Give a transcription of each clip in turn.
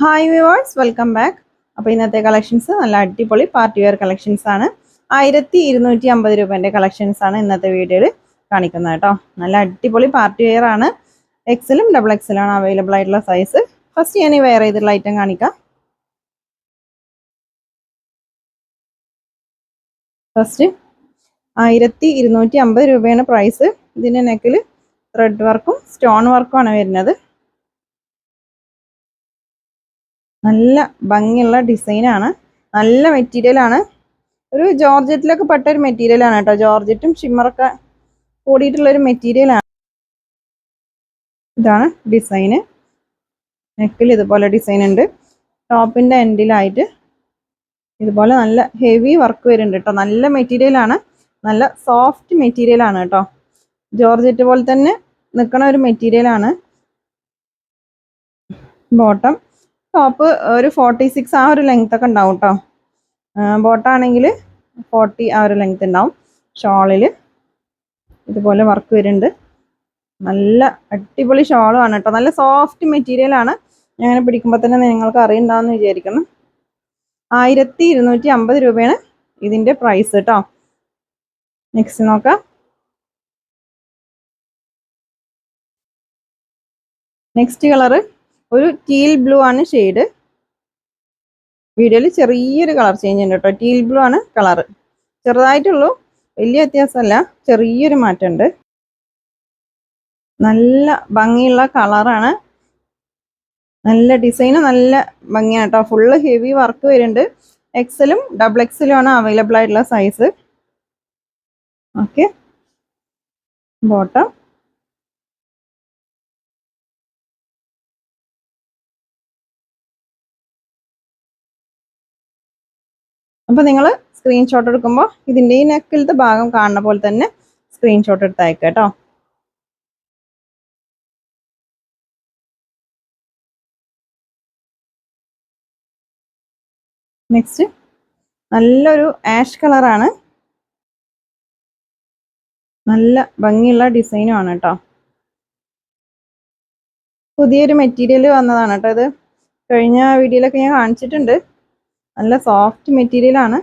Hi viewers welcome back അപ്പോൾ ഇന്നത്തെ collections നല്ല അടിപൊളി പാർട്ടി വെയർ കളക്ഷൻസ് ആണ്. ആയിരത്തി ഇരുന്നൂറ്റി അമ്പത് രൂപേന്റെ കളക്ഷൻസ് ആണ് ഇന്നത്തെ വീഡിയോയിൽ കാണിക്കുന്നത് കേട്ടോ. നല്ല അടിപൊളി പാർട്ടി വെയർ ആണ്. എക്സലും ഡബിൾ എക്സലും ആണ് അവൈലബിൾ ആയിട്ടുള്ള സൈസ് ഫസ്റ്റ് ഞാൻ ഈ വെയർ ചെയ്തിട്ടുള്ള ഐറ്റം കാണിക്കാം. ഫസ്റ്റ് ആയിരത്തി ഇരുന്നൂറ്റി അമ്പത് രൂപയാണ് പ്രൈസ് ഇതിന്റെ നെക്കിൽ ത്രെഡ് വർക്കും സ്റ്റോൺ വർക്കും ആണ് വരുന്നത്. നല്ല ഭംഗിയുള്ള ഡിസൈനാണ്. നല്ല മെറ്റീരിയൽ ആണ്. ഒരു ജോർജറ്റിലൊക്കെ പെട്ട ഒരു മെറ്റീരിയൽ ആണ് കേട്ടോ. ജോർജറ്റും ഷിമ്മറൊക്കെ കൂടിയിട്ടുള്ള ഒരു മെറ്റീരിയൽ ആണ്. ഇതാണ് ഡിസൈന് നെക്കിൽ ഇതുപോലെ ഡിസൈൻ ഉണ്ട്. ടോപ്പിന്റെ എൻഡിലായിട്ട് ഇതുപോലെ നല്ല ഹെവി വർക്ക് വരുന്നുണ്ട് കേട്ടോ. നല്ല മെറ്റീരിയൽ ആണ്. നല്ല സോഫ്റ്റ് മെറ്റീരിയൽ ആണ് കേട്ടോ. ജോർജറ്റ് പോലെ തന്നെ നിൽക്കണ ഒരു മെറ്റീരിയൽ ആണ്. ബോട്ടം ടോപ്പ് ഒരു ഫോർട്ടി സിക്സ് ആ ഒരു ലെങ്ത് ഒക്കെ ഉണ്ടാവും കേട്ടോ ബോട്ടാണെങ്കിൽ ഫോർട്ടി ആ ഒരു ലെങ്ത് ഉണ്ടാവും. ഷോളിൽ ഇതുപോലെ വർക്ക് വരുന്നുണ്ട്. നല്ല അടിപൊളി ഷോളുമാണ് കേട്ടോ നല്ല സോഫ്റ്റ് മെറ്റീരിയൽ ആണ്. ഞാൻ പിടിക്കുമ്പോൾ തന്നെ നിങ്ങൾക്ക് അറിയണ്ടാവുന്ന വിചാരിക്കണം ആയിരത്തി ഇരുന്നൂറ്റി അമ്പത് രൂപയാണ് ഇതിന്റെ പ്രൈസ് കേട്ടോ നെക്സ്റ്റ് നോക്കാം. നെക്സ്റ്റ് കളറ് ഒരു ടീൽ ബ്ലൂ ആണ് ഷെയ്ഡ് വീഡിയോയിൽ ചെറിയൊരു കളർ ചേഞ്ച് ഉണ്ട് കേട്ടോ ടീൽ ബ്ലൂ ആണ് കളറ് ചെറുതായിട്ടുള്ളൂ വലിയ വ്യത്യാസമല്ല ചെറിയൊരു മാറ്റമുണ്ട്. നല്ല ഭംഗിയുള്ള കളറാണ് നല്ല ഡിസൈന് നല്ല ഭംഗിയാണ് കേട്ടോ ഫുള്ള് ഹെവി വർക്ക് വരുന്നുണ്ട്. എക്സലും ഡബിൾ എക്സലും ആണ് അവൈലബിൾ ആയിട്ടുള്ള സൈസ് ഓക്കെ ബോട്ടം അപ്പോൾ നിങ്ങൾ സ്ക്രീൻഷോട്ട് എടുക്കുമ്പോൾ ഇതിന്റെ ഈ നെക്കിലത്തെ ഭാഗം കാണുന്ന പോലെ തന്നെ സ്ക്രീൻഷോട്ട് എടുത്ത് അയക്കുക കേട്ടോ. നെക്സ്റ്റ് നല്ലൊരു ആഷ് കളറാണ് നല്ല ഭംഗിയുള്ള ഡിസൈനും ആണ് കേട്ടോ. പുതിയൊരു മെറ്റീരിയൽ വന്നതാണ് കേട്ടോ ഇത്. കഴിഞ്ഞ വീഡിയോയിലൊക്കെ ഞാൻ കാണിച്ചിട്ടുണ്ട്. നല്ല സോഫ്റ്റ് മെറ്റീരിയൽ ആണ്.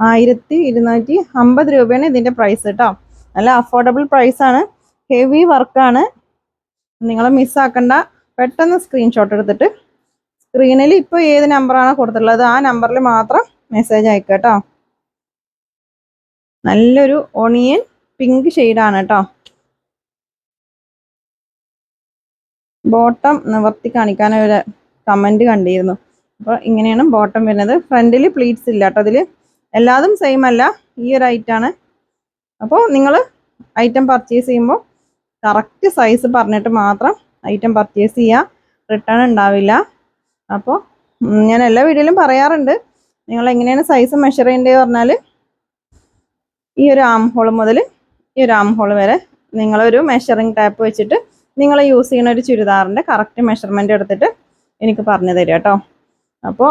ആയിരത്തി ഇരുന്നൂറ്റി അമ്പത് രൂപയാണ് ഇതിന്റെ പ്രൈസ് കേട്ടോ നല്ല അഫോർഡബിൾ പ്രൈസ് ആണ്. ഹെവി വർക്കാണ് നിങ്ങൾ മിസ്സാക്കണ്ട പെട്ടെന്ന് സ്ക്രീൻഷോട്ട് എടുത്തിട്ട് സ്ക്രീനിൽ ഇപ്പോൾ ഏത് നമ്പറാണ് കൊടുത്തിട്ടുള്ളത് ആ നമ്പറിൽ മാത്രം മെസ്സേജ് അയക്കുക കേട്ടോ നല്ലൊരു ഒണിയൻ പിങ്ക് ഷെയ്ഡാണ് കേട്ടോ ബോട്ടം നിവർത്തി കാണിക്കാൻ കമന്റ് കണ്ടിരുന്നു. അപ്പോൾ ഇങ്ങനെയാണ് ബോട്ടം വരുന്നത്. ഫ്രണ്ടിൽ പ്ലീറ്റ്സ് ഇല്ല കേട്ടോ അതിൽ എല്ലാതും സെയിം അല്ല. ഈ ഒരു ഐറ്റാണ് അപ്പോൾ നിങ്ങൾ ഐറ്റം പർച്ചേസ് ചെയ്യുമ്പോൾ കറക്റ്റ് സൈസ് പറഞ്ഞിട്ട് മാത്രം ഐറ്റം പർച്ചേസ് ചെയ്യുക റിട്ടേൺ ഉണ്ടാവില്ല. അപ്പോൾ ഞാൻ എല്ലാ വീഡിയോയിലും പറയാറുണ്ട്. നിങ്ങൾ എങ്ങനെയാണ് സൈസ് മെഷർ ചെയ്യേണ്ടത് പറഞ്ഞാൽ ഈ ഒരു ആം ഹോൾ മുതൽ ഈ ഒരു ആം ഹോൾ വരെ നിങ്ങളൊരു മെഷറിങ് ടാപ്പ് വെച്ചിട്ട് നിങ്ങൾ യൂസ് ചെയ്യുന്ന ഒരു ചുരിദാറിന്റെ കറക്റ്റ് മെഷർമെന്റ് എടുത്തിട്ട് എനിക്ക് പറഞ്ഞു തരിക കേട്ടോ. അപ്പോൾ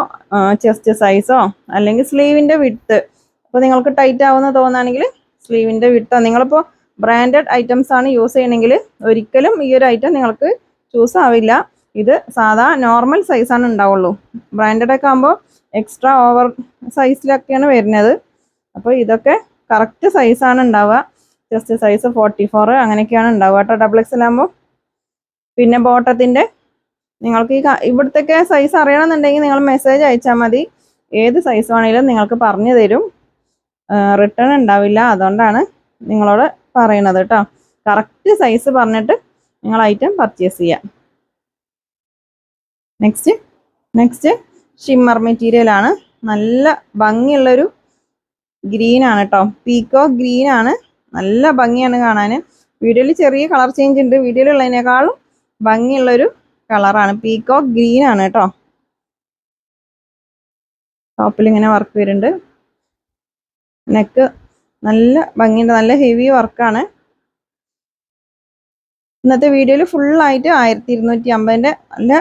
ചെസ്റ്റ് സൈസോ അല്ലെങ്കിൽ സ്ലീവിന്റെ വിട്ട് അപ്പോൾ നിങ്ങൾക്ക് ടൈറ്റ് ആവുന്ന തോന്നുകയാണെങ്കിൽ സ്ലീവിന്റെ വിട്ടോ നിങ്ങളിപ്പോൾ ബ്രാൻഡഡ് ഐറ്റംസ് ആണ് യൂസ് ചെയ്യണമെങ്കിൽ ഒരിക്കലും ഈ ഒരു ഐറ്റം നിങ്ങൾക്ക് ചൂസ് ആവില്ല. ഇത് സാധാ നോർമൽ സൈസാണ് ഉണ്ടാവുള്ളൂ. ബ്രാൻഡഡ് ഒക്കെ ആകുമ്പോൾ എക്സ്ട്രാ ഓവർ സൈസിലൊക്കെയാണ് വരുന്നത്. അപ്പോൾ ഇതൊക്കെ കറക്റ്റ് സൈസാണ് ഉണ്ടാവുക. ചെസ്റ്റ് സൈസ് ഫോർട്ടി ഫോർ അങ്ങനെയൊക്കെയാണ് ഉണ്ടാവുക കേട്ടോ. ഡബിൾ എക്സൽ ആകുമ്പോൾ പിന്നെ ബോട്ടത്തിന്റെ നിങ്ങൾക്ക് ഈ ഇവിടുത്തെ സൈസ് അറിയണമെന്നുണ്ടെങ്കിൽ നിങ്ങൾ മെസ്സേജ് അയച്ചാൽ മതി. ഏത് സൈസ് വേണമെങ്കിലും നിങ്ങൾക്ക് പറഞ്ഞു തരും. റിട്ടേൺ ഉണ്ടാവില്ല. അതുകൊണ്ടാണ് നിങ്ങളോട് പറയണത് കേട്ടോ കറക്റ്റ് സൈസ് പറഞ്ഞിട്ട് നിങ്ങൾ ഐറ്റം പർച്ചേസ് ചെയ്യാം. നെക്സ്റ്റ് നെക്സ്റ്റ് ഷിമ്മർ മെറ്റീരിയൽ ആണ്. നല്ല ഭംഗിയുള്ളൊരു ഗ്രീൻ ആണ് കേട്ടോ പീക്കോ ഗ്രീൻ ആണ്. നല്ല ഭംഗിയാണ് കാണാൻ വീഡിയോയിൽ ചെറിയ കളർ ചേഞ്ച് ഉണ്ട്. വീഡിയോയിലുള്ളതിനേക്കാളും ഭംഗിയുള്ളൊരു കളറാണ്. പീക്കോ ഗ്രീൻ ആണ് കേട്ടോ. ടോപ്പിൽ ഇങ്ങനെ വർക്ക് വരുന്നുണ്ട്. നെക്ക് നല്ല ഭംഗിയുണ്ട്. നല്ല ഹെവി വർക്കാണ് ഇന്നത്തെ വീഡിയോയിൽ ഫുള്ളായിട്ട് ആയിരത്തി ഇരുന്നൂറ്റി അമ്പതിന്റെ നല്ല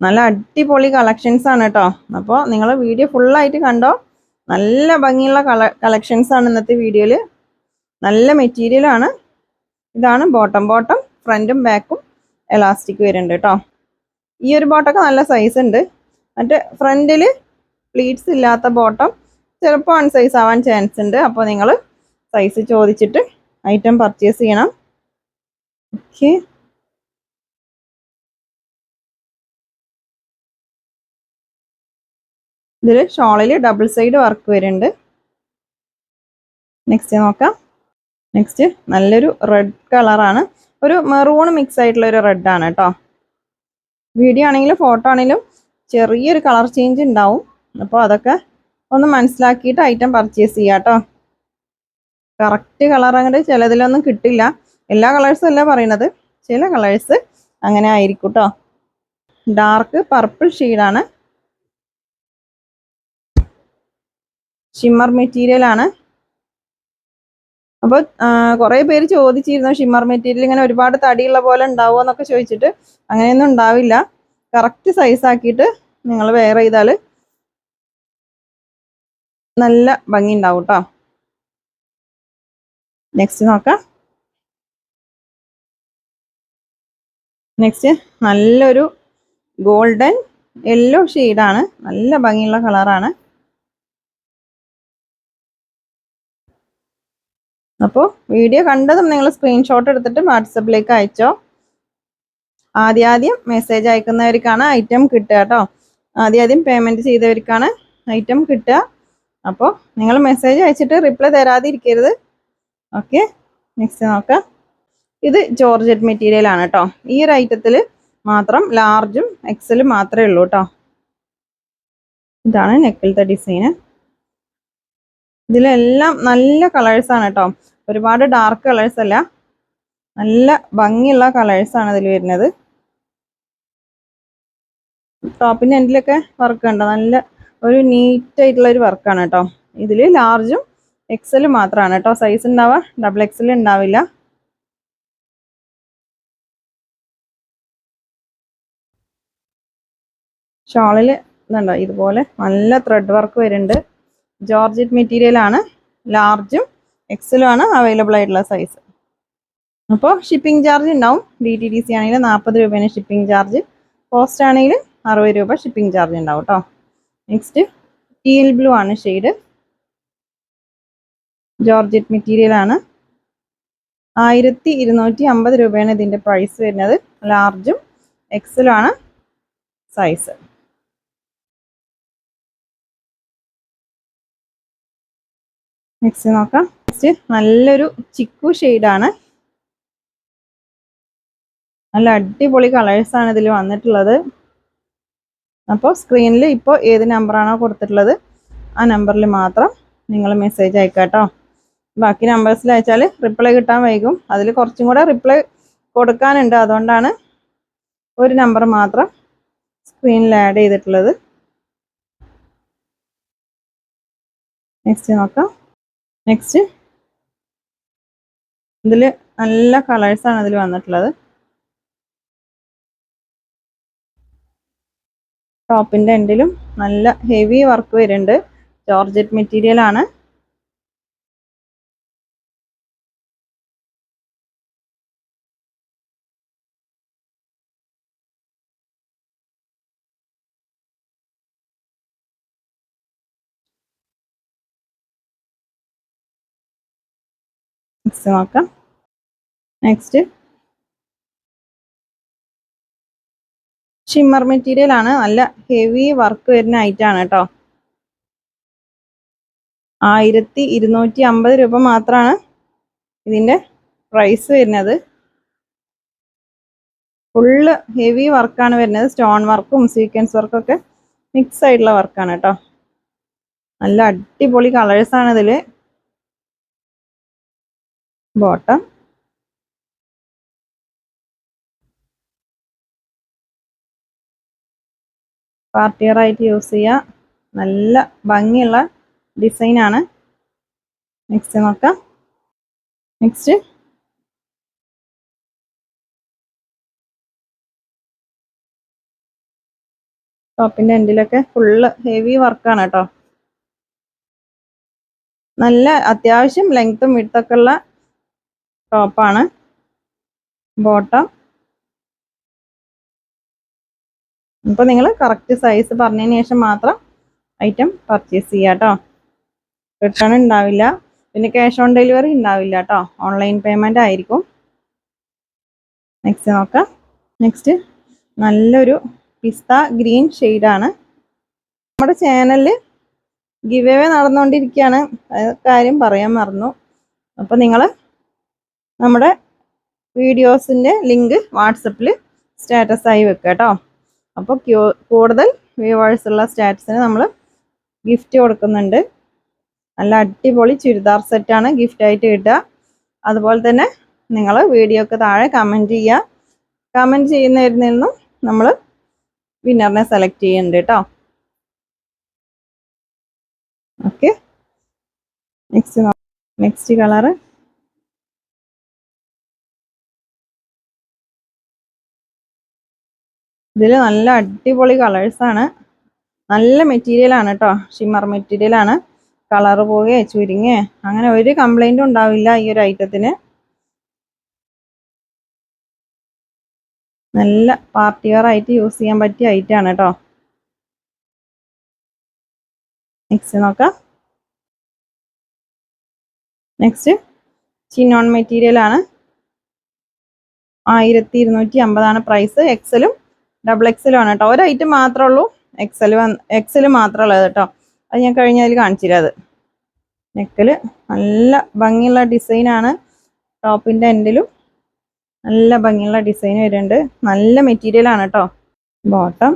നല്ല അടിപൊളി കളക്ഷൻസ് ആണ് കേട്ടോ. അപ്പോൾ നിങ്ങൾ വീഡിയോ ഫുള്ളായിട്ട് കണ്ടോ? നല്ല ഭംഗിയുള്ള കള കളക്ഷൻസ് ആണ് ഇന്നത്തെ വീഡിയോയിൽ നല്ല മെറ്റീരിയൽ ആണ്. ഇതാണ് ബോട്ടം ബോട്ടം ഫ്രണ്ടും ബാക്കും എലാസ്റ്റിക് വരുന്നുണ്ട് കേട്ടോ ഈ ഒരു ബോട്ടൊക്കെ നല്ല സൈസ് ഉണ്ട്. മറ്റേ ഫ്രണ്ടിൽ പ്ലീറ്റ്സ് ഇല്ലാത്ത ബോട്ടം ചിലപ്പോൾ അൺ സൈസ് ആവാൻ ചാൻസ് ഉണ്ട്. അപ്പോൾ നിങ്ങൾ സൈസ് ചോദിച്ചിട്ട് ഐറ്റം പർച്ചേസ് ചെയ്യണം. ഓക്കെ ഇതിൽ ഷോളിൽ ഡബിൾ സൈഡ് വർക്ക് വരുന്നുണ്ട്. നെക്സ്റ്റ് നോക്കാം. നെക്സ്റ്റ് നല്ലൊരു റെഡ് കളറാണ് ഒരു മെറൂൺ മിക്സ് ആയിട്ടുള്ള ഒരു റെഡ് ആണ് കേട്ടോ വീഡിയോ ആണെങ്കിലും ഫോട്ടോ ആണെങ്കിലും ചെറിയൊരു കളർ ചേഞ്ച് ഉണ്ടാവും. അപ്പോൾ അതൊക്കെ ഒന്ന് മനസ്സിലാക്കിയിട്ട് ഐറ്റം പർച്ചേസ് ചെയ്യാം കേട്ടോ കറക്റ്റ് കളർ അങ്ങോട്ട് ചിലതിലൊന്നും കിട്ടില്ല. എല്ലാ കളേഴ്സും അല്ല പറയണത്. ചില കളേഴ്സ് അങ്ങനെ ആയിരിക്കും കേട്ടോ ഡാർക്ക് പർപ്പിൾ ഷെയ്ഡാണ് ഷിമ്മർ മെറ്റീരിയൽ ആണ്. അപ്പോൾ കുറേ പേര് ചോദിച്ചിരുന്നു ഷിമ്മർ മെറ്റീരിയൽ ഇങ്ങനെ ഒരുപാട് തടിയുള്ള പോലെ ഉണ്ടാവുമോ എന്നൊക്കെ ചോദിച്ചിട്ട് അങ്ങനെയൊന്നും ഉണ്ടാവില്ല. കറക്റ്റ് സൈസ് ആക്കിയിട്ട് നിങ്ങൾ വെയർ ചെയ്താൽ നല്ല ഭംഗി ഉണ്ടാവും കേട്ടോ നെക്സ്റ്റ് നോക്കാം. നെക്സ്റ്റ് നല്ലൊരു ഗോൾഡൻ യെല്ലോ ഷെയ്ഡാണ് നല്ല ഭംഗിയുള്ള കളറാണ് അപ്പോൾ വീഡിയോ കണ്ടതും നിങ്ങൾ സ്ക്രീൻഷോട്ട് എടുത്തിട്ട് വാട്സപ്പിലേക്ക് അയച്ചോ. ആദ്യാദ്യം ആദ്യം മെസ്സേജ് അയക്കുന്നവർക്കാണ് ഐറ്റം കിട്ടുക കേട്ടോ. ആദ്യം ആദ്യം പേയ്മെന്റ് ചെയ്തവർക്കാണ് ഐറ്റം കിട്ടുക. അപ്പോൾ നിങ്ങൾ മെസ്സേജ് അയച്ചിട്ട് റിപ്ലൈ തരാതിരിക്കരുത്. ഓക്കെ നെക്സ്റ്റ് നോക്കാം. ഇത് ജോർജറ്റ് മെറ്റീരിയലാണ് കേട്ടോ. ഈ ഒരു ഐറ്റത്തിൽ മാത്രം ലാർജും എക്സലും മാത്രമേ ഉള്ളൂ കേട്ടോ. ഇതാണ് നെക്കിലത്തെ ഡിസൈന് ഇതിലെല്ലാം നല്ല കളേഴ്സ് ആണ് കേട്ടോ ഒരുപാട് ഡാർക്ക് കളേഴ്സ് അല്ല. നല്ല ഭംഗിയുള്ള കളേഴ്സ് ആണ് ഇതിൽ വരുന്നത്. ടോപ്പിന്റെ എൻഡിലൊക്കെ വർക്ക് ഉണ്ട്. നല്ല ഒരു നീറ്റ് ആയിട്ടുള്ള ഒരു വർക്കാണ് കേട്ടോ ഇതിൽ ലാർജും എക്സൽ മാത്രമാണ് കേട്ടോ സൈസ് ഉണ്ടാവുക ഡബിൾ എക്സൽ ഉണ്ടാവില്ല ഷോളിൽ ഇതുണ്ടോ? ഇതുപോലെ നല്ല ത്രെഡ് വർക്ക് വരുന്നുണ്ട്. ജോർജറ്റ് മെറ്റീരിയൽ ആണ് ലാർജും എക്സലും ആണ് അവൈലബിൾ ആയിട്ടുള്ള സൈസ് അപ്പോൾ ഷിപ്പിംഗ് ചാർജ് ഉണ്ടാവും. ഡി ടി ഡി സി ആണെങ്കിൽ നാൽപ്പത് രൂപയാണ് ഷിപ്പിംഗ് ചാർജ് കോസ്റ്റ് ആണെങ്കിൽ അറുപത് രൂപ ഷിപ്പിംഗ് ചാർജ് ഉണ്ടാവും കേട്ടോ നെക്സ്റ്റ് ടീൽ ബ്ലൂ ആണ് ഷെയ്ഡ് ജോർജറ്റ് മെറ്റീരിയൽ ആണ് ആയിരത്തി ഇരുന്നൂറ്റി അമ്പത് രൂപയാണ് ഇതിന്റെ പ്രൈസ് വരുന്നത്. ലാർജും എക്സലും ആണ് സൈസ് നെക്സ്റ്റ് നോക്കാം. നെക്സ്റ്റ് നല്ലൊരു ചിക്കു ഷെയ്ഡാണ് നല്ല അടിപൊളി കളേഴ്സാണ് ഇതിൽ വന്നിട്ടുള്ളത്. അപ്പോൾ സ്ക്രീനിൽ ഇപ്പോൾ ഏത് നമ്പറാണോ കൊടുത്തിട്ടുള്ളത് ആ നമ്പറിൽ മാത്രം നിങ്ങൾ മെസ്സേജ് അയക്കാട്ടോ കേട്ടോ ബാക്കി നമ്പേഴ്സിൽ അയച്ചാൽ റിപ്ലൈ കിട്ടാൻ വൈകും. അതിൽ കുറച്ചും കൂടെ റിപ്ലൈ കൊടുക്കാനുണ്ട്. അതുകൊണ്ടാണ് ഒരു നമ്പർ മാത്രം സ്ക്രീനിൽ ആഡ് ചെയ്തിട്ടുള്ളത്. നെക്സ്റ്റ് നോക്കാം. നെക്സ്റ്റ് ഇതിൽ നല്ല കളേഴ്സാണ് ഇതിൽ വന്നിട്ടുള്ളത്. ടോപ്പിന്റെ എൻഡിലും നല്ല ഹെവി വർക്ക് വരുന്നുണ്ട്. ജോർജറ്റ് മെറ്റീരിയൽ നെക്സ്റ്റ് നോക്കാം നെക്സ്റ്റ് ഷിമ്മർ മെറ്റീരിയൽ ആണ്. നല്ല ഹെവി വർക്ക് വരുന്ന ഐറ്റാണ് കേട്ടോ ആയിരത്തി ഇരുന്നൂറ്റി അമ്പത് രൂപ മാത്രമാണ് ഇതിന്റെ പ്രൈസ് വരുന്നത്. ഫുള്ള് ഹെവി വർക്കാണ് വരുന്നത്. സ്റ്റോൺ വർക്കും സീക്വൻസ് വർക്കൊക്കെ മിക്സ് ആയിട്ടുള്ള വർക്കാണ് കേട്ടോ നല്ല അടിപൊളി കളേഴ്സാണ് ഇതിൽ ബോട്ടം. പാർട്ടിയർ ആയിട്ട് യൂസ് ചെയ്യുക നല്ല ഭംഗിയുള്ള ഡിസൈനാണ്. നെക്സ്റ്റ് നോക്കാം. നെക്സ്റ്റ് ടോപ്പിന്റെ എൻഡിലൊക്കെ ഫുള്ള് ഹെവി വർക്കാണ് കേട്ടോ. നല്ല അത്യാവശ്യം ലെങ്ത്തും വിട്ടൊക്കെ ഉള്ള ടോപ്പാണ് ബോട്ടം അപ്പോൾ നിങ്ങൾ കറക്റ്റ് സൈസ് പറഞ്ഞതിന് ശേഷം മാത്രം ഐറ്റം പർച്ചേസ് ചെയ്യുക കേട്ടോ റിട്ടേൺ ഉണ്ടാവില്ല പിന്നെ ക്യാഷ് ഓൺ ഡെലിവറി ഉണ്ടാവില്ല കേട്ടോ ഓൺലൈൻ പേയ്മെന്റ് ആയിരിക്കും. നെക്സ്റ്റ് നോക്കാം. നെക്സ്റ്റ് നല്ലൊരു പിസ്ത ഗ്രീൻ ഷെയ്ഡാണ് നമ്മുടെ ചാനലിൽ ഗിവ് എവേ നടന്നുകൊണ്ടിരിക്കുകയാണ് കാര്യം പറയാൻ മറന്നു. അപ്പോൾ നിങ്ങൾ നമ്മുടെ വീഡിയോസിന്റെ ലിങ്ക് വാട്സപ്പിൽ സ്റ്റാറ്റസായി വെക്കുക കേട്ടോ. അപ്പോൾ കൂടുതൽ വ്യൂവേഴ്സ് ഉള്ള സ്റ്റാറ്റസിന് നമ്മൾ ഗിഫ്റ്റ് കൊടുക്കുന്നുണ്ട്. നല്ല അടിപൊളി ചുരിദാർ സെറ്റാണ് ഗിഫ്റ്റായിട്ട് കിട്ടുക. അതുപോലെ തന്നെ നിങ്ങൾ വീഡിയോക്ക് താഴെ കമന്റ് ചെയ്യുക. കമന്റ് ചെയ്യുന്നവരിൽ നിന്നും നമ്മൾ വിന്നറിനെ സെലക്ട് ചെയ്യുന്നുണ്ട് കേട്ടോ. ഓക്കെ നെക്സ്റ്റ് നെക്സ്റ്റ് കളറ് ഇതിൽ നല്ല അടിപൊളി കളേഴ്സാണ് നല്ല മെറ്റീരിയൽ ആണ് കേട്ടോ ഷിമ്മർ മെറ്റീരിയലാണ് കളർ പോവുകയോ ചുരുങ്ങേ. അങ്ങനെ ഒരു കംപ്ലൈന്റും ഉണ്ടാവില്ല ഈ ഒരു ഐറ്റത്തിന് നല്ല പാർട്ടി വെയർ ആയിട്ട് യൂസ് ചെയ്യാൻ പറ്റിയ ഐറ്റം ആണ് കേട്ടോ നെക്സ്റ്റ് നോക്കാം. നെക്സ്റ്റ് ചിന്നോൺ മെറ്റീരിയൽ ആണ്. ആയിരത്തി ഇരുന്നൂറ്റി അമ്പതാണ് പ്രൈസ് എക്സലും ഡബിൾ എക്സലും ആണ് കേട്ടോ. ഒരു ഐറ്റം മാത്രമേ ഉള്ളൂ. എക്സൽ എക്സൽ മാത്രമുള്ളത് കേട്ടോ. അത് ഞാൻ കഴിഞ്ഞതിൽ കാണിച്ചില്ല അത്. നെക്കിൽ നല്ല ഭംഗിയുള്ള ഡിസൈനാണ് ടോപ്പിന്റെ എൻഡിലും നല്ല ഭംഗിയുള്ള ഡിസൈൻ വരുന്നുണ്ട്. നല്ല മെറ്റീരിയലാണ് കേട്ടോ. ബോട്ടം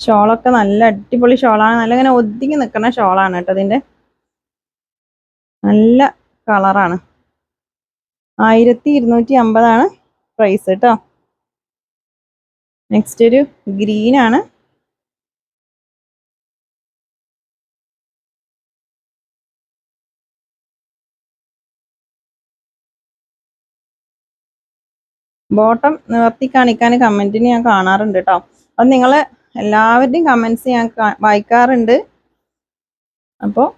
ഷോളൊക്കെ നല്ല അടിപൊളി ഷോളാണ്. നല്ല ഇങ്ങനെ ഒതുങ്ങി നിൽക്കുന്ന ഷോളാണ് കേട്ടോ ഇതിന്റെ നല്ല കളറാണ്. ആയിരത്തി ഇരുന്നൂറ്റി അമ്പതാണ്. പ്രൈസ് കേട്ടോ നെക്സ്റ്റ് ഒരു ഗ്രീൻ ആണ്. ബോട്ടം നിവർത്തി കാണിക്കാൻ കമന്റിന് ഞാൻ കാണാറുണ്ട് കേട്ടോ അത് നിങ്ങൾ എല്ലാവരുടെയും കമൻസ് ഞാൻ വായിക്കാറുണ്ട്. അപ്പോൾ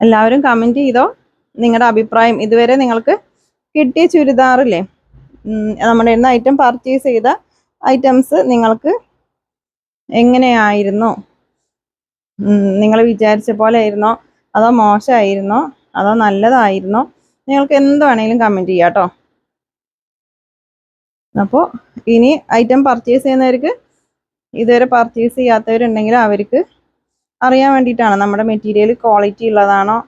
എല്ലാവരും കമന്റ് ചെയ്തോ. നിങ്ങളുടെ അഭിപ്രായം ഇതുവരെ നിങ്ങൾക്ക് കിട്ടിയ ചുരിദാറില്ലേ? നമ്മുടെ ഇന്ന് ഐറ്റം പർച്ചേസ് ചെയ്ത ഐറ്റംസ് നിങ്ങൾക്ക് എങ്ങനെയായിരുന്നോ? നിങ്ങൾ വിചാരിച്ച പോലെ ആയിരുന്നോ അതോ മോശമായിരുന്നോ? അതോ നല്ലതായിരുന്നോ? നിങ്ങൾക്ക് എന്ത് വേണമെങ്കിലും കമന്റ് ചെയ്യാം കേട്ടോ. അപ്പോൾ ഇനി ഐറ്റം പർച്ചേസ് ചെയ്യുന്നവർക്ക് ഇതുവരെ പർച്ചേസ് ചെയ്യാത്തവരുണ്ടെങ്കിൽ അവർക്ക് അറിയാൻ വേണ്ടിയിട്ടാണ് നമ്മുടെ മെറ്റീരിയൽ ക്വാളിറ്റി ഉള്ളതാണോ?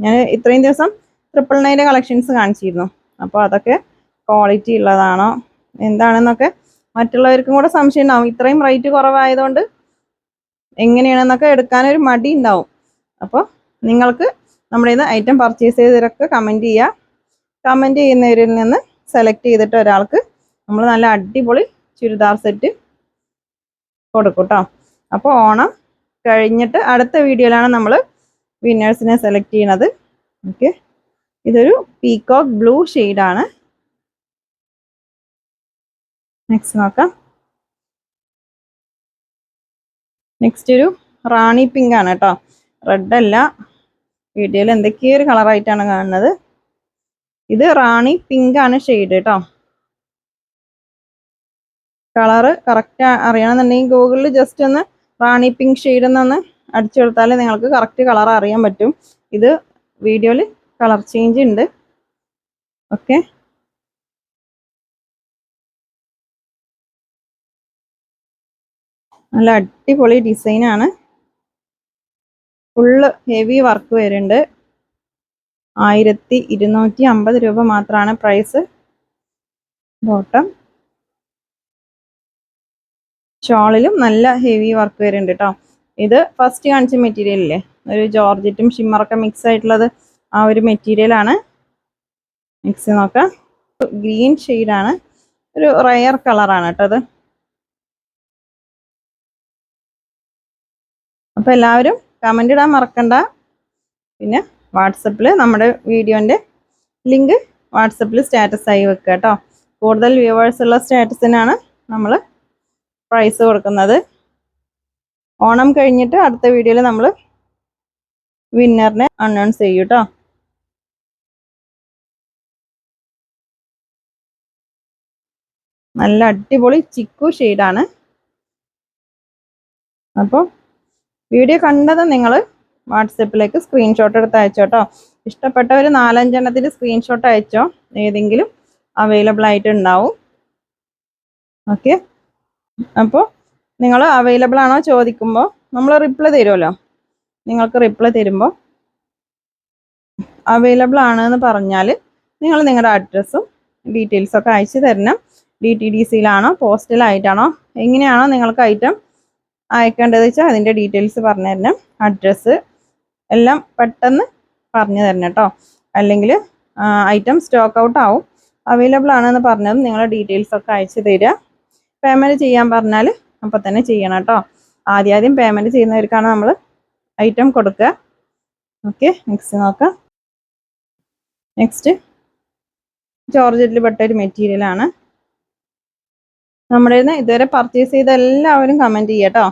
ഞാൻ ഇത്രയും ദിവസം ട്രിപ്പിൾ നയന്റെ കളക്ഷൻസ് കാണിച്ചിരുന്നു. അപ്പോൾ അതൊക്കെ ക്വാളിറ്റി ഉള്ളതാണോ? എന്താണെന്നൊക്കെ മറ്റുള്ളവർക്കും കൂടെ സംശയം ഉണ്ടാവും. ഇത്രയും റേറ്റ് കുറവായതുകൊണ്ട് എങ്ങനെയാണെന്നൊക്കെ എടുക്കാനൊരു മടി ഉണ്ടാവും. അപ്പോൾ നിങ്ങൾക്ക് നമ്മുടെ ഇന്ന് ഐറ്റം പർച്ചേസ് ചെയ്തവരൊക്കെ കമന്റ് ചെയ്യുക കമന്റ് ചെയ്യുന്നവരിൽ നിന്ന് സെലക്ട് ചെയ്തിട്ട് ഒരാൾക്ക് നമ്മൾ നല്ല അടിപൊളി ചുരിദാർ സെറ്റ് കൊടുക്കും കേട്ടോ അപ്പോൾ ഓണം കഴിഞ്ഞിട്ട് അടുത്ത വീഡിയോയിലാണ് നമ്മൾ വിന്നേഴ്സിനെ സെലക്ട് ചെയ്യണത്. ഓക്കെ ഇതൊരു പീകോക്ക് ബ്ലൂ ആണ്. നെക്സ്റ്റ് നോക്കാം. നെക്സ്റ്റ് ഒരു റാണി പിങ്ക് ആണ് കേട്ടോ. റെഡ് അല്ല. വീഡിയോയിൽ എന്തൊക്കെയോ ഒരു കളറായിട്ടാണ് കാണുന്നത്. ഇത് റാണി പിങ്ക് ആണ് ഷെയ്ഡ് കേട്ടോ. കളറ് കറക്റ്റ് അറിയണമെന്നുണ്ടെങ്കിൽ ഗൂഗിളിൽ ജസ്റ്റ് ഒന്ന് റാണി പിങ്ക് ഷെയ്ഡ് എന്നൊന്ന് അടിച്ചു കൊടുത്താൽ നിങ്ങൾക്ക് കറക്റ്റ് കളർ അറിയാൻ പറ്റും. ഇത് വീഡിയോയിൽ കളർ ചേഞ്ച് ഉണ്ട്. ഓക്കെ നല്ല അടിപൊളി ഡിസൈനാണ് ഫുള്ള് ഹെവി വർക്ക് വരുന്നുണ്ട്. ആയിരത്തി ഇരുന്നൂറ്റി അമ്പത് രൂപ മാത്രമാണ് പ്രൈസ് ബോട്ടം ഷോളിലും നല്ല ഹെവി വർക്ക് വരുന്നുണ്ട് കേട്ടോ ഇത് ഫസ്റ്റ് കാണിച്ച മെറ്റീരിയൽ അല്ലേ ഒരു ജോർജറ്റും ഷിമ്മറൊക്കെ മിക്സ് ആയിട്ടുള്ളത് ആ ഒരു മെറ്റീരിയലാണ് മിക്സ് നോക്കാം. ഗ്രീൻ ഷെയ്ഡാണ് ഒരു റയർ കളറാണ് കേട്ടോ അത് അപ്പോൾ എല്ലാവരും കമന്റ് ഇടാൻ മറക്കണ്ട. പിന്നെ വാട്സപ്പിൽ നമ്മുടെ വീഡിയോന്റെ ലിങ്ക് വാട്സപ്പിൽ സ്റ്റാറ്റസായി വെക്കുക കേട്ടോ കൂടുതൽ വ്യൂവേഴ്സ് ഉള്ള സ്റ്റാറ്റസിനാണ് നമ്മൾ പ്രൈസ് കൊടുക്കുന്നത്. ഓണം കഴിഞ്ഞിട്ട് അടുത്ത വീഡിയോയിൽ നമ്മൾ വിന്നറിനെ അനൗൺസ് ചെയ്യൂ കേട്ടോ നല്ല അടിപൊളി ചിക്കു ഷെയ്ഡാണ് അപ്പോൾ വീഡിയോ കണ്ടത് നിങ്ങൾ വാട്സപ്പിലേക്ക് സ്ക്രീൻഷോട്ട് എടുത്ത് അയച്ചോ കേട്ടോ ഇഷ്ടപ്പെട്ട ഒരു നാലഞ്ചെണ്ണത്തിൽ സ്ക്രീൻഷോട്ട് അയച്ചോ. ഏതെങ്കിലും അവൈലബിൾ ആയിട്ട് ഉണ്ടാവും. ഓക്കെ അപ്പോൾ നിങ്ങൾ അവൈലബിൾ ആണോ ചോദിക്കുമ്പോൾ നമ്മൾ റിപ്ലൈ തരുമല്ലോ. നിങ്ങൾക്ക് റിപ്ലൈ തരുമ്പോൾ അവൈലബിൾ ആണ് എന്ന് പറഞ്ഞാൽ നിങ്ങൾ നിങ്ങളുടെ അഡ്രസ്സും ഡീറ്റെയിൽസൊക്കെ അയച്ചു തരണം. ഡി ടി ഡി സിയിലാണോ പോസ്റ്റലായിട്ടാണോ എങ്ങനെയാണോ നിങ്ങൾക്ക് ഐറ്റം അയക്കേണ്ടത് വെച്ചാൽ അതിന്റെ ഡീറ്റെയിൽസ് പറഞ്ഞു തരണം. അഡ്രസ്സ് എല്ലാം പെട്ടെന്ന് പറഞ്ഞു തരണം കേട്ടോ. അല്ലെങ്കിൽ ഐറ്റം സ്റ്റോക്ക് ഔട്ട് ആവും. അവൈലബിൾ ആണെന്ന് പറഞ്ഞതും നിങ്ങളുടെ ഡീറ്റെയിൽസ് ഒക്കെ അയച്ചു തരിക പേയ്മെന്റ് ചെയ്യാൻ പറഞ്ഞാൽ അപ്പം തന്നെ ചെയ്യണം കേട്ടോ. ആദ്യം ആദ്യം പേയ്മെന്റ് ചെയ്യുന്നവർക്കാണ് നമ്മൾ ഐറ്റം കൊടുക്കുക. ഓക്കെ നെക്സ്റ്റ് നോക്കാം. നെക്സ്റ്റ് ജോർജറ്റിൽ പെട്ട ഒരു മെറ്റീരിയലാണ് നമ്മുടെ നിന്ന് ഇതുവരെ പർച്ചേസ് ചെയ്ത എല്ലാവരും കമന്റ് ചെയ്യാട്ടോ.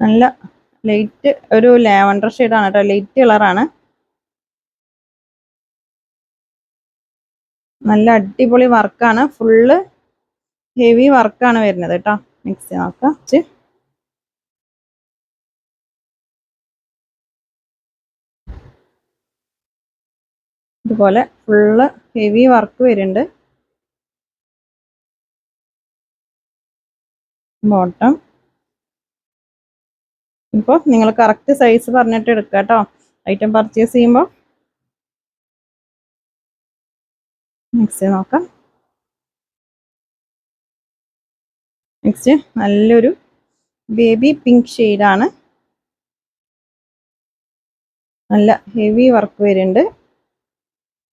നല്ല ലൈറ്റ് ഒരു ലാവണ്ടർ ഷെയ്ഡാണ് കേട്ടോ ലൈറ്റ് കളറാണ് നല്ല അടിപൊളി വർക്കാണ് ഫുള്ള് ഹെവി വർക്കാണ് വരുന്നത് കേട്ടോ മിക്സി നോക്കാം. ഇതുപോലെ ഫുള്ള് ഹെവി വർക്ക് വരുന്നുണ്ട്. ബോട്ടം ഇപ്പോൾ നിങ്ങൾ കറക്റ്റ് സൈസ് പറഞ്ഞിട്ട് എടുക്കുക കേട്ടോ ഐറ്റം പർച്ചേസ് ചെയ്യുമ്പോൾ നെക്സ്റ്റ് നോക്കാം. നെക്സ്റ്റ് നല്ലൊരു ബേബി പിങ്ക് ഷെയ്ഡാണ് നല്ല ഹെവി വർക്ക് വരുന്നുണ്ട്.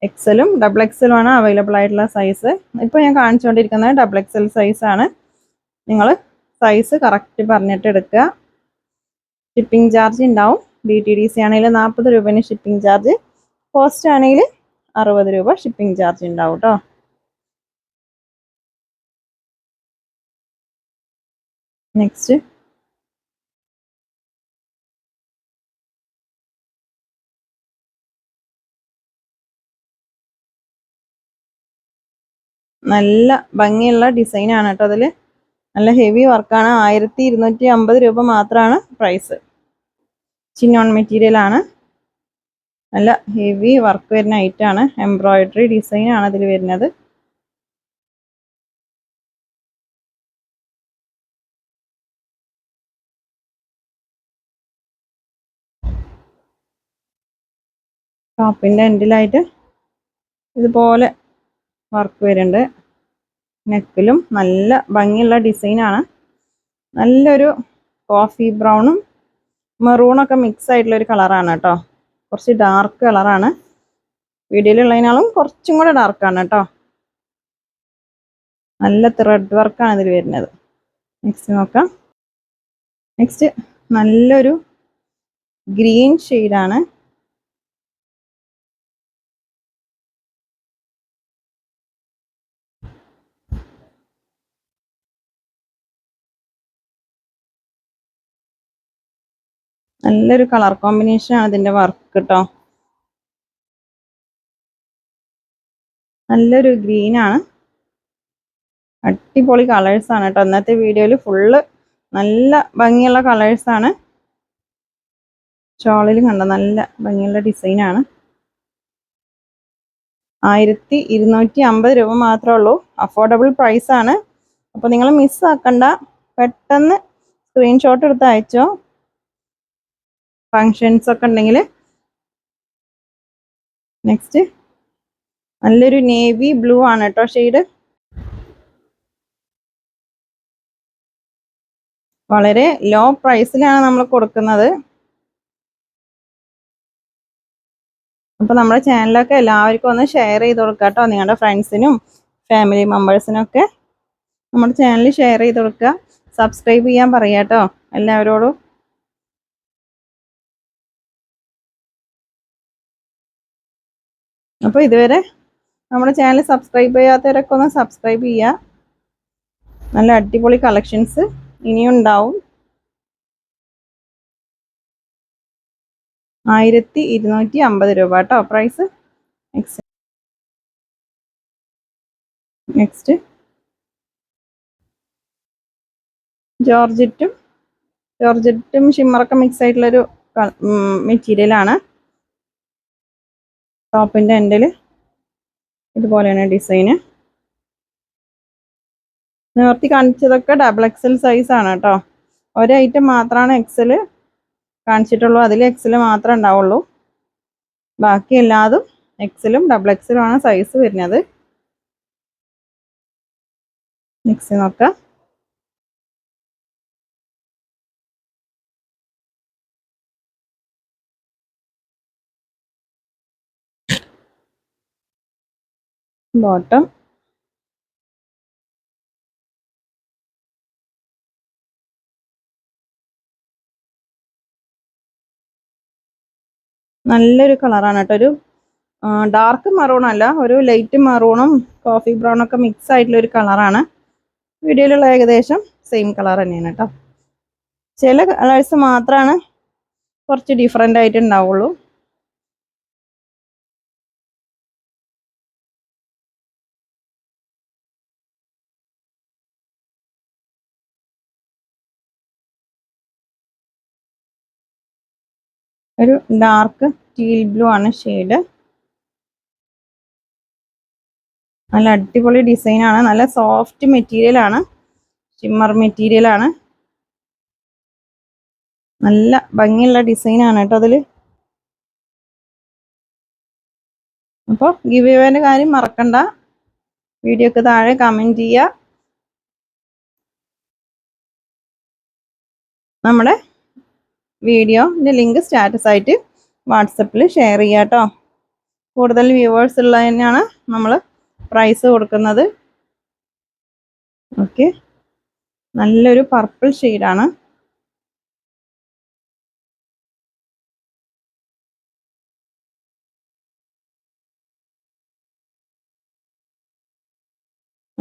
എക്സലും ഡബിൾ എക്സലും ആണ് അവൈലബിൾ ആയിട്ടുള്ള സൈസ് ഇപ്പോൾ ഞാൻ കാണിച്ചുകൊണ്ടിരിക്കുന്നത് ഡബിൾ എക്സൽ സൈസാണ് നിങ്ങൾ സൈസ് കറക്റ്റ് പറഞ്ഞിട്ട് എടുക്കുക. ഷിപ്പിംഗ് ചാർജ് ഉണ്ടാവും. ഡി ടി ഡി സി ആണെങ്കിൽ നാൽപ്പത് രൂപേന് ഷിപ്പിംഗ് ചാർജ് കോസ്റ്റ് ആണെങ്കിൽ അറുപത് രൂപ ഷിപ്പിംഗ് ചാർജ് ഉണ്ടാവും കേട്ടോ നെക്സ്റ്റ് നല്ല ഭംഗിയുള്ള ഡിസൈനാണ് കേട്ടോ അതിൽ നല്ല ഹെവി വർക്കാണ് ആയിരത്തി ഇരുന്നൂറ്റി അമ്പത് രൂപ മാത്രമാണ് പ്രൈസ് ചിന്നോൺ മെറ്റീരിയൽ ആണ്. നല്ല ഹെവി വർക്ക് വരുന്ന ഐറ്റാണ് എംബ്രോയിഡറി ഡിസൈനാണ് അതിൽ വരുന്നത്. ടോപ്പിന്റെ എൻഡിലായിട്ട് ഇതുപോലെ വർക്ക് വരുന്നുണ്ട്. നെക്കിലും നല്ല ഭംഗിയുള്ള ഡിസൈനാണ് നല്ലൊരു കോഫി ബ്രൗണും മെറൂണൊക്കെ മിക്സ് ആയിട്ടുള്ള ഒരു കളറാണ് കേട്ടോ. കുറച്ച് ഡാർക്ക് കളറാണ് വീഡിയോയിലുള്ളതിനാളും കുറച്ചും കൂടെ ഡാർക്കാണ് കേട്ടോ. നല്ല ത്രെഡ് വർക്കാണ് ഇതിൽ വരുന്നത്. നെക്സ്റ്റ് നോക്കാം. നെക്സ്റ്റ് നല്ലൊരു ഗ്രീൻ ഷെയ്ഡാണ് നല്ലൊരു കളർ കോമ്പിനേഷൻ ആണ് ഇതിന്റെ വർക്ക് കേട്ടോ നല്ലൊരു ഗ്രീൻ ആണ്. അടിപൊളി കളേഴ്സ് ആണ് കേട്ടോ ഇന്നത്തെ വീഡിയോയിൽ ഫുള്ള് നല്ല ഭംഗിയുള്ള കളേഴ്സ് ആണ്. ഷോളിലും കണ്ട നല്ല ഭംഗിയുള്ള ഡിസൈനാണ് ആയിരത്തി ഇരുന്നൂറ്റി അമ്പത് രൂപ മാത്രമേ ഉള്ളൂ. അഫോർഡബിൾ പ്രൈസ് ആണ്. അപ്പോൾ നിങ്ങൾ മിസ്സാക്കണ്ട പെട്ടെന്ന് സ്ക്രീൻഷോട്ട് എടുത്ത് അയച്ചോ. ഫങ്ഷൻസ് ഒക്കെ ഉണ്ടെങ്കിൽ നെക്സ്റ്റ് നല്ലൊരു നേവി ബ്ലൂ ആണ് കേട്ടോ ഷെയ്ഡ് വളരെ ലോ പ്രൈസിലാണ് നമ്മൾ കൊടുക്കുന്നത്. അപ്പോൾ നമ്മുടെ ചാനലൊക്കെ എല്ലാവർക്കും ഒന്ന് ഷെയർ ചെയ്ത് കൊടുക്കുക കേട്ടോ നിങ്ങളുടെ ഫ്രണ്ട്സിനും ഫാമിലി മെമ്പേഴ്സിനൊക്കെ നമ്മുടെ ചാനൽ ഷെയർ ചെയ്ത് കൊടുക്കുക സബ്സ്ക്രൈബ് ചെയ്യാൻ പറയാം കേട്ടോ എല്ലാവരോടും. അപ്പോൾ ഇതുവരെ നമ്മുടെ ചാനൽ സബ്സ്ക്രൈബ് ചെയ്യാത്തവരൊക്കെ ഒന്ന് സബ്സ്ക്രൈബ് ചെയ്യുക നല്ല അടിപൊളി കളക്ഷൻസ് ഇനിയും ഉണ്ടാവും. ആയിരത്തി ഇരുന്നൂറ്റി അമ്പത് രൂപ കേട്ടോ പ്രൈസ് നെക്സ്റ്റ് നെക്സ്റ്റ് ജോർജറ്റും ജോർജറ്റും ഷിമ്മറൊക്കെ മിക്സ് ആയിട്ടുള്ളൊരു മെറ്റീരിയലാണ് ടോപ്പിന്റെ എൻഡിൽ ഇതുപോലെയാണ് ഡിസൈന്. നേർത്തി കാണിച്ചതൊക്കെ ഡബിൾ എക്സൽ സൈസ് ആണ് കേട്ടോ. ഒരു ഐറ്റം മാത്രമാണ് എക്സൽ കാണിച്ചിട്ടുള്ളൂ. അതിൽ എക്സൽ മാത്രമേ ഉണ്ടാവുള്ളൂ. ബാക്കി എല്ലാതും എക്സലും ഡബിൾ എക്സലും ആണ് സൈസ് വരുന്നത്. നെക്സ്റ്റ് നോക്കാം. ബോട്ടം നല്ലൊരു കളറാണ് കേട്ടോ. ഒരു ഡാർക്ക് മറൂൺ അല്ല ഒരു ലൈറ്റ് മറൂണും കോഫി ബ്രൗണും ഒക്കെ മിക്സ് ആയിട്ടുള്ള ഒരു കളറാണ്. വീഡിയോയിലുള്ള ഏകദേശം സെയിം കളർ തന്നെയാണ് കേട്ടോ. ചില കളേഴ്സ് മാത്രമാണ് കുറച്ച് ഡിഫറെന്റ് ആയിട്ട് ഉണ്ടാവുള്ളൂ ഒരു ഡാർക്ക് സ്റ്റീൽ ബ്ലൂ ആണ് ഷെയ്ഡ് നല്ല അടിപൊളി ഡിസൈൻ ആണ്. നല്ല സോഫ്റ്റ് മെറ്റീരിയൽ ആണ്. ഷിമ്മർ മെറ്റീരിയൽ ആണ്. നല്ല ഭംഗിയുള്ള ഡിസൈൻ ആണ് കേട്ടോ അതിൽ അപ്പോൾ ഗിവ് ഇവേന്റെ കാര്യം മറക്കണ്ട. വീഡിയോക്ക് താഴെ കമന്റ് ചെയ്യുക. നമ്മുടെ വീഡിയോന്റെ ലിങ്ക് സ്റ്റാറ്റസ് ആയിട്ട് വാട്സപ്പിൽ ഷെയർ ചെയ്യുക കേട്ടോ. കൂടുതൽ വ്യൂവേഴ്സ് ഉള്ളതിനാണ് നമ്മൾ പ്രൈസ് കൊടുക്കുന്നത്. ഓക്കെ നല്ലൊരു പർപ്പിൾ ഷെയ്ഡാണ്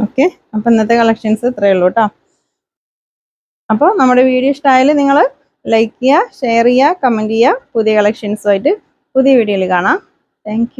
ഓക്കെ അപ്പം ഇന്നത്തെ കളക്ഷൻസ് ഇത്രയേ ഉള്ളൂ കേട്ടോ. അപ്പോൾ നമ്മുടെ വീഡിയോ ഇഷ്ടമായാലും നിങ്ങൾ ലൈക്ക് ചെയ്യുക ഷെയർ ചെയ്യുക കമന്റ് ചെയ്യുക പുതിയ കളക്ഷൻസുമായിട്ട് പുതിയ വീഡിയോയിൽ കാണാം. താങ്ക്